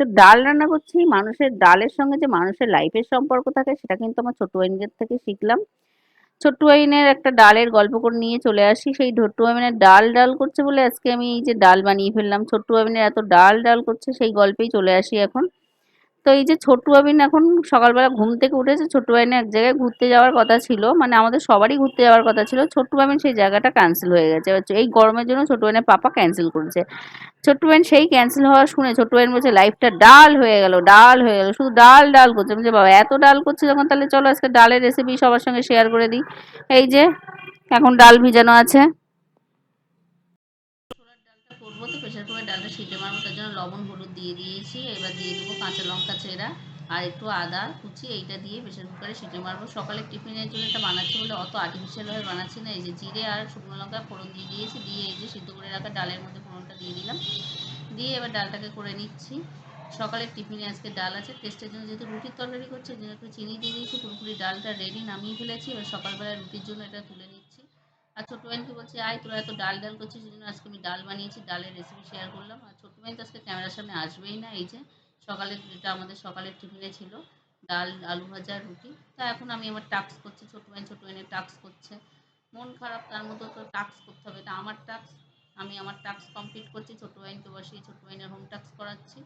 তো ডাল রান্না করছি। মানুষের ডালের সঙ্গে যে মানুষের লাইফের সম্পর্ক থাকে, সেটা কিন্তু আমার ছোট্ট আইনের থেকে শিখলাম। ছোট্টু আইনের একটা ডালের গল্প করে নিয়ে চলে আসি সেই ছোট্ট আইনের ডাল ডাল করছে বলে আজকে আমি এই যে ডাল বানিয়ে ফেললাম। ছোট্ট আইনের এত ডাল ডাল করছে, সেই গল্পেই চলে আসি এখন। তো এই যে ছোট্টু আবিন এখন সকালবেলা ঘুম থেকে উঠেছে, ছোট্টু আবিনের এক জায়গায় ঘুরতে যাওয়ার কথা ছিল মানে আমাদের সবারই ঘুরতে যাওয়ার কথা ছিল। ছোট্টু আবিন সেই জায়গাটা ক্যান্সেল হয়ে গেছে। এই গরমের জন্য ছোট্টু আবিনের পাপা ক্যান্সেল করেছে। ছোট্টু আবিন সেই ক্যান্সেল হওয়া শুনে ছোট্টু আবিন বলছে লাইফটা ডাল হয়ে গেল, ডাল হয়ে গেল, শুধু ডাল ডাল করছে। বলছে, বাবা, এত ডাল করছে যখন, তাহলে চলো আজকে ডালের রেসিপি সবার সঙ্গে শেয়ার করে দিই। এই যে এখন ডাল ভিজানো আছে। করব তো প্রেশার কুকারে ডালটা সিদ্ধ মারবো তার জন্য লবণ, হলুদ দিয়ে দিয়েছি। এবার দিয়ে দেবো কাঁচা লঙ্কা চেরা আর একটু আদা কুচি, এইটা দিয়ে প্রেশার কুকারে সিটি মারবো। সকালে টিফিনের জন্য এটা বানাচ্ছি বলে অত আর্টিফিশিয়ালভাবে বানাচ্ছি না। এই যে জিরে আর শুকনো লঙ্কা ফোড়ন দিয়ে দিয়েছি, দিয়ে এই যে সিদ্ধ করে রাখা ডালের মধ্যে ফোড়নটা দিয়ে দিলাম। দিয়ে এবার ডালটাকে করে নিচ্ছি। সকালের টিফিনে আজকে ডাল আছে টেস্টের জন্য যেহেতু রুটির তরকারি করছে জন্য একটু চিনি দিয়ে দিয়েছি, পুরোপুরি ডালটা রেডি নামিয়ে ফেলেছি। এবার সকালবেলা রুটির জন্য এটা তুলে নিচ্ছি। আর ছোটো বোনকে বলছি, আয় তোরা এত ডাল ডাল করছিস সেই জন্য আজকে আমি ডাল বানিয়েছি, ডালের রেসিপি শেয়ার করলাম। আর ছোটো বোন তো আজকে ক্যামেরার সামনে আসবেই না, এই যে সকালে এটা আমাদের সকালের টিফিনে ছিল, ডাল, আলু ভাজা, রুটি। তা এখন আমি আমার টাক্স করছি ছোটো বোন ছোটো বোনের টাক্স করছে। মন খারাপ, তার মতো তো টাক্স করতে হবে, এটা আমার টাক্স আমি আমার টাক্স কমপ্লিট করছি ছোটো বোনকে বসিয়ে ছোটো বোনের হোম টাক্স করাচ্ছি।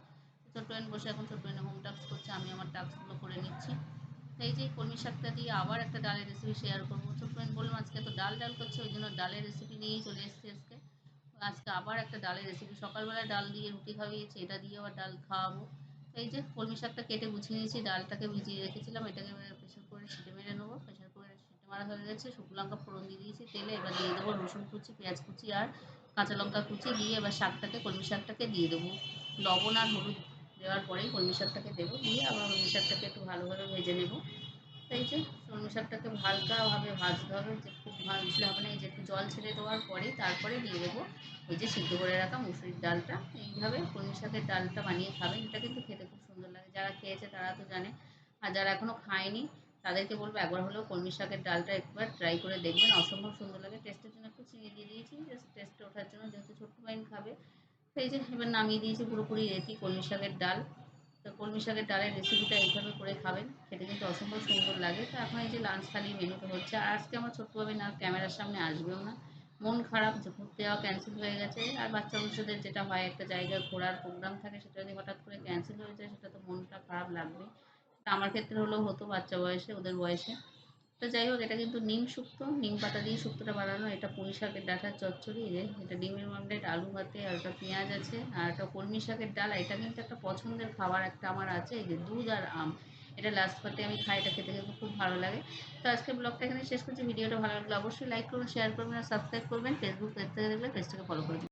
ছোটো বোন বসে এখন ছোটো বোনের হোম টাক্স করছে, আমি আমার টাক্সগুলো করে নিচ্ছি। এই যে কলমি শাকটা দিয়ে আবার একটা ডালের রেসিপি শেয়ার করব বোন বললাম আজকে তো ডাল ডাল করছে, ওই জন্য ডালের রেসিপি নিয়েই চলে এসেছি আজকে। আজকে আবার একটা ডালের রেসিপি সকালবেলা ডাল দিয়ে রুটি খাওয়িয়েছি এটা দিয়ে আবার ডাল খাওয়াবো। এই যে কলমি শাকটা কেটে গুছিয়ে নিয়েছি, ডালটাকে ভিজিয়ে রেখেছিলাম, এটাকে প্রেশার করে সিটে মেরে নেব। প্রেশার করে সিটে মারা হয়ে গেছে, শুকনো লঙ্কা ফোড়ন দিয়ে দিয়েছি, তেলে এবার দিয়ে দেবো রসুন কুচি, পেঁয়াজ কুচি আর কাঁচা লঙ্কা কুচি দিয়ে এবার শাকটাকে, কলমি শাকটাকে দিয়ে দেবো। লবণ আর হলুদ দেওয়ার পরেই কলমি শাকটাকে দেবো, দিয়ে আবার কলমি শাকটাকে একটু ভালোভাবে ভেজে নেব। এই যে কলমি শাকটাকে হালকাভাবে ভাজতে হবে, যে খুব ভাজলে হবে না, এই যে একটু জল ছেড়ে দেওয়ার পরেই তারপরে দিয়ে দেবো ওই যে সিদ্ধ করে রাখা মুসুরির ডালটা। এইভাবে কলমি শাকের ডালটা বানিয়ে খাবেন, এটা কিন্তু খেতে খুব সুন্দর লাগে। যারা খেয়েছে তারা তো জানে। আর যারা এখনও খায়নি, তাদেরকে বলব একবার হলেও কলমি শাকের ডালটা একবার ট্রাই করে দেখবেন। অসম্ভব সুন্দর লাগে। টেস্টের জন্য একটু চিনি দিয়ে দিয়েছি টেস্টে ওঠার জন্য। যেহেতু ছোট্ট বাইন খাবে, সেই যে এবার নামিয়ে দিয়েছি পুরোপুরি রেডি কলমি শাকের ডাল। তো কলমি শাকের ডালের রেসিপিটা এইভাবে করে খাবেন, খেতে কিন্তু অসম্ভব সুন্দর লাগে। তো এখন এই যে লাঞ্চ থালি মেনুটা হচ্ছে, আর আজকে আমার ছোট্টভাবে না, ক্যামেরার সামনে আসবেও না। মন খারাপ ঘুরতে যাওয়া ক্যান্সেল হয়ে গেছে। আর বাচ্চা বাচ্চাদের যেটা হয়, একটা জায়গায় ঘোরার প্রোগ্রাম থাকে, সেটা যদি হঠাৎ করে ক্যান্সেল হয়ে যায়, সেটা তো মনটা খারাপ লাগবে আমার ক্ষেত্রে হলেও হতো বাচ্চা বয়সে, ওদের বয়সে। তো যাই হোক, এটা কিন্তু নিম শুক্তো। নিম পাতা দিয়ে শুক্তোটা বানানো, এটা পুঁই শাকের ডাঁটার চচ্চড়ি যে এটা ডিমের মামলেট, আলু ভাতে, আর একটা পেঁয়াজ আছে, আর একটা কলমি শাকের ডাল। এটা কিন্তু একটা পছন্দের খাবার একটা আমার আছে, এই যে দুধ আর আম। এটা লাস্ট পার্টে আমি খাই, এটা খেতে কিন্তু খুব ভালো লাগে। তো আজকে ব্লগটা এখানে শেষ করছি। ভিডিওটা ভালো লাগলে অবশ্যই লাইক করবেন শেয়ার করবেন, আর সাবস্ক্রাইব করবেন। ফেসবুক পেজ থেকে দেখলে পেজটাকে ফলো করবেন